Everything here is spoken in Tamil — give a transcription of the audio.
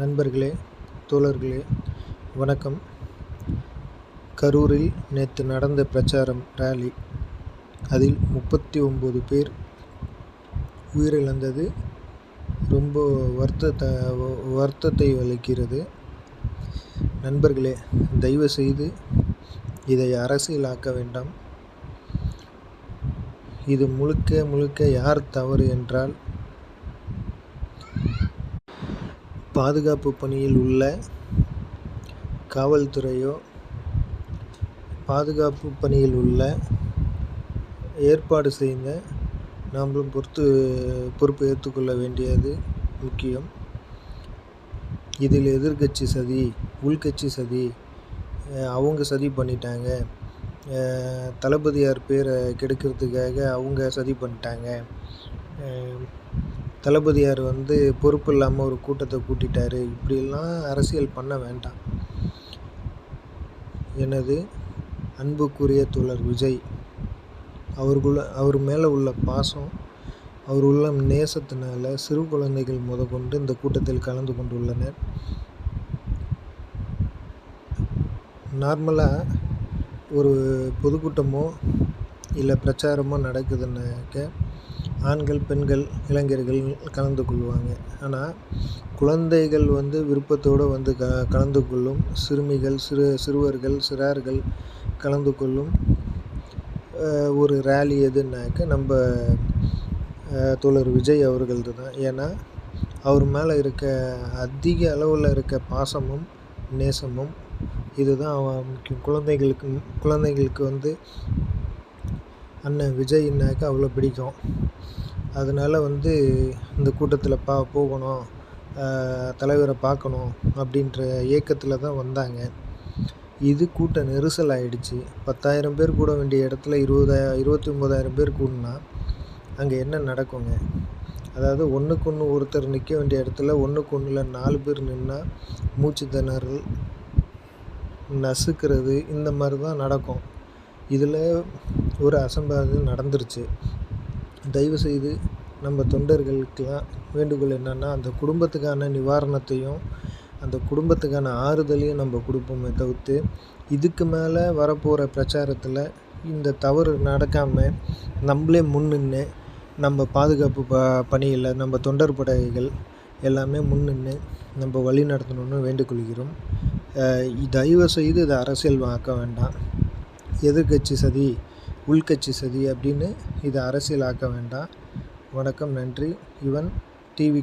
நண்பர்களே தோழர்களே வணக்கம். கரூரில் நேற்று நடந்த பிரச்சாரம் ரேலி அதில் முப்பத்தி ஒம்பது பேர் உயிரிழந்தது. ரொம்ப வருத்தத்தை வருத்தத்தை அளிக்கிறது. நண்பர்களே தயவு செய்து இதை அரசியலாக்க வேண்டாம். இது முழுக்க முழுக்க யார் தவறு என்றால் பாதுகாப்பு பணியில் உள்ள காவல்துறையோ பாதுகாப்பு பணியில் உள்ள ஏற்பாடு செய்த நாமளும் பொறுத்து பொறுப்பு ஏற்றுக்கொள்ள வேண்டியது முக்கியம். இதில் எதிர்க்கட்சி சதி உள்கட்சி சதி அவங்க சதி பண்ணிட்டாங்க. தளபதியார் பேரை கெடுக்கிறதுக்காக அவங்க சதி பண்ணிட்டாங்க. தளபதியார் வந்து பொறுப்பு இல்லாமல் ஒரு கூட்டத்தை கூட்டிட்டாரு. இப்படிலாம் அரசியல் பண்ண வேண்டாம். எனது அன்புக்குரிய தோழர் விஜய் அவருக்குள்ள அவர் மேலே உள்ள பாசம் அவர் உள்ள நேசத்தினால சிறு குழந்தைகள் முதற்கொண்டு இந்த கூட்டத்தில் கலந்து கொண்டுள்ளனர். நார்மலாக ஒரு பொதுக்கூட்டமோ இல்லை பிரச்சாரமோ நடக்குதுன்னாக்க ஆண்கள் பெண்கள் இளைஞர்கள் கலந்து கொள்வாங்க. ஆனால் குழந்தைகள் வந்து விருப்பத்தோடு வந்து க கலந்து கொள்ளும் சிறுமிகள் சிறு சிறுவர்கள் சிறார்கள் கலந்து கொள்ளும் ஒரு ரேலி எதுனாக்க நம்ம தோழர் விஜய் அவர்களது தான். ஏன்னா அவர் மேலே இருக்க அதிக அளவில் இருக்க பாசமும் நேசமும் இதுதான் முக்கியம். குழந்தைகளுக்கு குழந்தைகளுக்கு வந்து அண்ணன் விஜய்னாக்க அவ்வளோ பிடிக்கும். அதனால் வந்து இந்த கூட்டத்தில் பா போகணும் தலைவரை பார்க்கணும் அப்படின்ற ஏக்கத்தில் தான் வந்தாங்க. இது கூட்ட நெரிசல் ஆகிடுச்சு பத்தாயிரம் பேர் கூட வேண்டிய இடத்துல இருபதாய இருபத்தி ஒம்பதாயிரம் பேர் கூடினா அங்கே என்ன நடக்குங்க? அதாவது ஒன்றுக்கு ஒன்று ஒருத்தர் நிற்க வேண்டிய இடத்துல ஒன்றுக்கு ஒன்றில் நாலு பேர் நின்னால் மூச்சு திணறல் நசுக்கிறது இந்த மாதிரி தான் நடக்கும். இதில் ஒரு அசம்பாவிதம் நடந்துருச்சு. தயவுசெய்து நம்ம தொண்டர்களுக்கெலாம் வேண்டுகோள் என்னென்னா அந்த குடும்பத்துக்கான நிவாரணத்தையும் அந்த குடும்பத்துக்கான ஆறுதலையும் நம்ம கொடுப்போமே தவிர்த்து இதுக்கு மேலே வரப்போகிற பிரச்சாரத்தில் இந்த தவறு நடக்காமல் நம்மளே முன் நின்று நம்ம பாதுகாப்பு ப பணியில் நம்ம தொண்டர் படைகள் எல்லாமே முன் நின்று நம்ம வழி நடத்தணும்னு வேண்டுகொள்கிறோம். தயவு செய்து இதை அரசியல் ஆக்க வேண்டாம். எதிர்கட்சி சதி உள்கட்சி சதி அப்படின்னு இதை அரசியலாக்க வேண்டாம். வணக்கம் நன்றி. இவன் டிவி